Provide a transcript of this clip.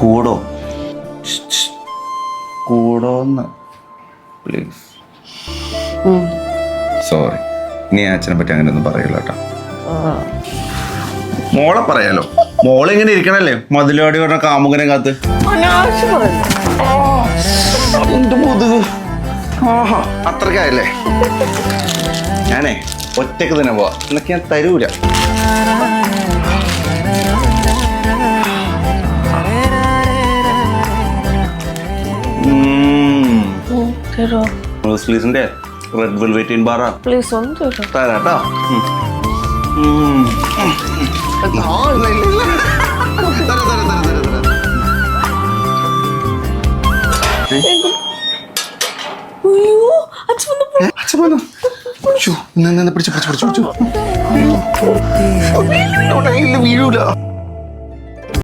കൂടോ? കൂടോന്ന്. Please sorry നീ അച്ഛനെ പറ്റി അങ്ങനെ ഒന്നും പറയില്ല കേട്ടോ. മോളെ പറയാലോ? മോളെ ഇങ്ങനെ ഇരിക്കണല്ലേ? മതിലോടി പറഞ്ഞ കാമുകനെ കാത്ത്. അത്രക്കായല്ലേ ഞാനേ ഒറ്റയ്ക്ക് തന്നെ പോവാ. എന്നൊക്കെ ഞാൻ തരൂല. തരോ? ബ്രൂസ്ലീസിന്റെ റെഡ് വെൽവെറ്റിൻ ബാറാ പ്ലീസ് ഒന്ന് തരോ? തരാട്ടോ പിടിച്ച് പിടിച്ച് പിടിച്ച് പിടിച്ചു. വീഴൂല.